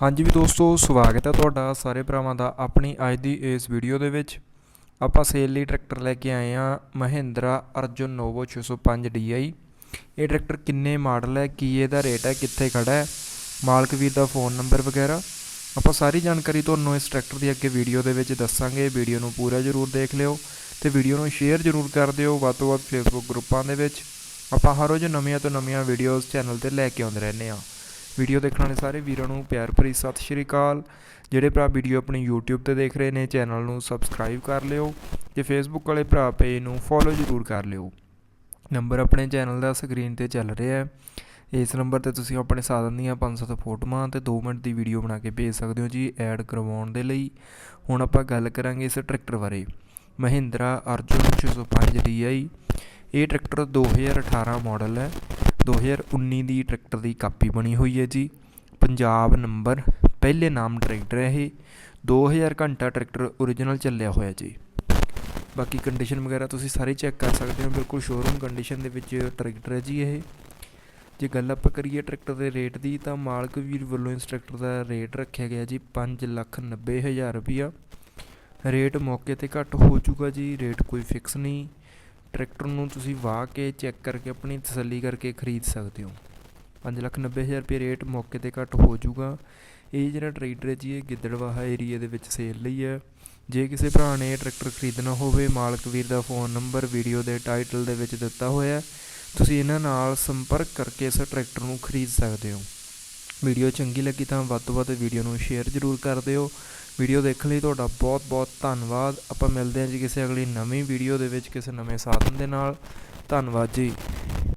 ਹਾਂਜੀ ਵੀ ਦੋਸਤੋ, ਸਵਾਗਤ ਹੈ ਤੁਹਾਡਾ ਸਾਰੇ ਭਰਾਵਾਂ ਦਾ ਆਪਣੀ ਅੱਜ ਦੀ ਇਸ ਵੀਡੀਓ ਦੇ ਵਿੱਚ। ਆਪਾਂ ਸੇਲ ਲਈ ਟਰੈਕਟਰ ਲੈ ਕੇ ਆਏ ਆ ਮਹਿੰਦਰਾ ਅਰਜੁਨ ਨੋਵੋ 605 DI ਇਹ ਟਰੈਕਟਰ ਕਿੰਨੇ ਮਾਡਲ ਹੈ, ਕੀ ਇਹਦਾ ਰੇਟ ਹੈ, ਕਿੱਥੇ ਖੜਾ ਹੈ, ਮਾਲਕ ਵੀਰ ਦਾ ਫੋਨ ਨੰਬਰ ਵਗੈਰਾ। ਆਪਾਂ ਸਾਰੀ ਜਾਣਕਾਰੀ ਤੁਹਾਨੂੰ ਇਸ ਟਰੈਕਟਰ ਦੀ ਅੱਗੇ ਵੀਡੀਓ ਦੇ ਵਿੱਚ ਦੱਸਾਂਗੇ। ਵੀਡੀਓ ਨੂੰ ਪੂਰਾ ਜ਼ਰੂਰ ਦੇਖ ਲਿਓ ਤੇ ਵੀਡੀਓ ਨੂੰ ਸ਼ੇਅਰ ਜ਼ਰੂਰ ਕਰ ਦਿਓ। ਵੱਧ ਤੋਂ ਵੱਧ ਫੇਸਬੁੱਕ ਗਰੁੱਪਾਂ ਦੇ ਵਿੱਚ ਆਪਾਂ ਹਰ ਰੋਜ਼ ਨਵੀਆਂ ਤੋਂ ਨਵੀਆਂ ਵੀਡੀਓਜ਼ ਚੈਨਲ ਤੇ ਲੈ ਕੇ ਆਉਂਦੇ ਰਹਿੰਦੇ ਆ ਵੀਡੀਓ ਦੇਖਣ ਵਾਲੇ ਸਾਰੇ ਵੀਰਾਂ ਨੂੰ ਪਿਆਰ ਭਰੀ ਸਤਿ ਸ਼੍ਰੀ ਅਕਾਲ। ਜਿਹੜੇ ਭਰਾ ਵੀਡੀਓ ਆਪਣੀ YouTube ਤੇ ਦੇਖ ਰਹੇ ਨੇ, ਚੈਨਲ ਨੂੰ ਸਬਸਕ੍ਰਾਈਬ ਕਰ ਲਿਓ ਤੇ Facebook ਵਾਲੇ ਭਰਾ ਪੇਜ ਨੂੰ ਫੋਲੋ ਜ਼ਰੂਰ ਕਰ ਲਿਓ। ਨੰਬਰ ਆਪਣੇ ਚੈਨਲ ਦਾ ਸਕਰੀਨ ਤੇ ਚੱਲ ਰਿਹਾ ਹੈ। ਇਸ ਨੰਬਰ ਤੇ ਤੁਸੀਂ ਆਪਣੇ ਸਾਧਨ ਦੀਆਂ 500 ਫੋਟੋਆਂ ਤੇ 2 ਮਿੰਟ ਦੀ ਵੀਡੀਓ ਬਣਾ ਕੇ ਭੇਜ ਸਕਦੇ ਹੋ ਜੀ ਐਡ ਕਰਵਾਉਣ ਦੇ ਲਈ। ਹੁਣ ਆਪਾਂ ਗੱਲ ਕਰਾਂਗੇ ਇਸ ਟਰੈਕਟਰ ਬਾਰੇ। ਮਹਿੰਦਰਾ ਅਰਜੁਨ 605 DI ਇਹ ਟਰੈਕਟਰ 2018 ਮਾਡਲ ਹੈ। 2019 ਦੀ ਟਰੈਕਟਰ ਦੀ ਕਾਪੀ ਬਣੀ ਹੋਈ ਹੈ ਜੀ। ਪੰਜਾਬ ਨੰਬਰ, ਪਹਿਲੇ ਨਾਮ ਟਰੈਕਟਰ ਹੈ ਇਹ। 2000 ਘੰਟਾ ਟਰੈਕਟਰ origignal ਚੱਲਿਆ ਹੋਇਆ ਜੀ। ਬਾਕੀ ਕੰਡੀਸ਼ਨ ਵਗੈਰਾ ਤੁਸੀਂ ਸਾਰੇ ਚੈੱਕ ਕਰ ਸਕਦੇ ਹੋ, ਬਿਲਕੁਲ ਸ਼ੋਰੂਮ ਕੰਡੀਸ਼ਨ ਦੇ ਵਿੱਚ ਟਰੈਕਟਰ ਹੈ ਜੀ ਇਹ। ਜੇ ਗੱਲ ਆਪਾਂ ਕਰੀਏ ਟਰੈਕਟਰ ਦੇ ਰੇਟ ਦੀ, ਤਾਂ ਮਾਲਕ ਵੀਰ ਵੱਲੋਂ ਇਸ ਟਰੈਕਟਰ ਦਾ ਰੇਟ ਰੱਖਿਆ ਗਿਆ ਜੀ 590000 ਰੁਪਿਆ ਰੇਟ ਮੌਕੇ ਤੇ ਘੱਟ ਹੋ ਜਾਊਗਾ ਜੀ ਰੇਟ ਕੋਈ ਫਿਕਸ ਨਹੀਂ। ਟਰੈਕਟਰ ਨੂੰ ਤੁਸੀਂ ਵਾਹ ਕੇ ਚੈੱਕ ਕਰਕੇ ਆਪਣੀ ਤਸੱਲੀ ਕਰਕੇ ਖਰੀਦ ਸਕਦੇ ਹੋ। 590000 ਰੁਪਏ ਰੇਟ ਮੌਕੇ ਤੇ ਘੱਟ ਹੋ ਜਾਊਗਾ। ਇਹ ਜਿਹੜਾ ਟਰੈਕਟਰ ਹੈ ਜੀ, ਇਹ ਗਿੱਦੜਵਾਹਾ ਏਰੀਆ ਦੇ ਵਿੱਚ ਸੇਲ ਲਈ ਹੈ। ਜੇ ਕਿਸੇ ਭਰਾ ਨੇ ਇਹ ਟਰੈਕਟਰ ਖਰੀਦਣਾ ਹੋਵੇ, ਮਾਲਕ ਵੀਰ ਦਾ ਫੋਨ ਨੰਬਰ, ਵੀਡੀਓ ਦੇ ਟਾਈਟਲ ਦੇ ਵਿੱਚ ਦਿੱਤਾ ਹੋਇਆ ਤੁਸੀਂ ਇਹਨਾਂ ਨਾਲ ਸੰਪਰਕ ਕਰਕੇ ਇਸ ਟਰੈਕਟਰ ਨੂੰ ਖਰੀਦ ਸਕਦੇ ਹੋ। ਵੀਡੀਓ ਚੰਗੀ ਲੱਗੀ ਤਾਂ ਵੱਧ ਤੋਂ ਵੱਧ ਵੀਡੀਓ ਨੂੰ ਸ਼ੇਅਰ ਜ਼ਰੂਰ ਕਰ ਦਿਓ। ਵੀਡੀਓ ਦੇਖਣ ਲਈ ਤੁਹਾਡਾ ਬਹੁਤ ਬਹੁਤ ਧੰਨਵਾਦ। ਆਪਾਂ ਮਿਲਦੇ ਹਾਂ ਜੀ ਕਿਸੇ ਅਗਲੀ ਨਵੀਂ ਵੀਡੀਓ ਦੇ ਵਿੱਚ ਕਿਸੇ ਨਵੇਂ ਸਾਧਨ ਦੇ ਨਾਲ। ਧੰਨਵਾਦ ਜੀ।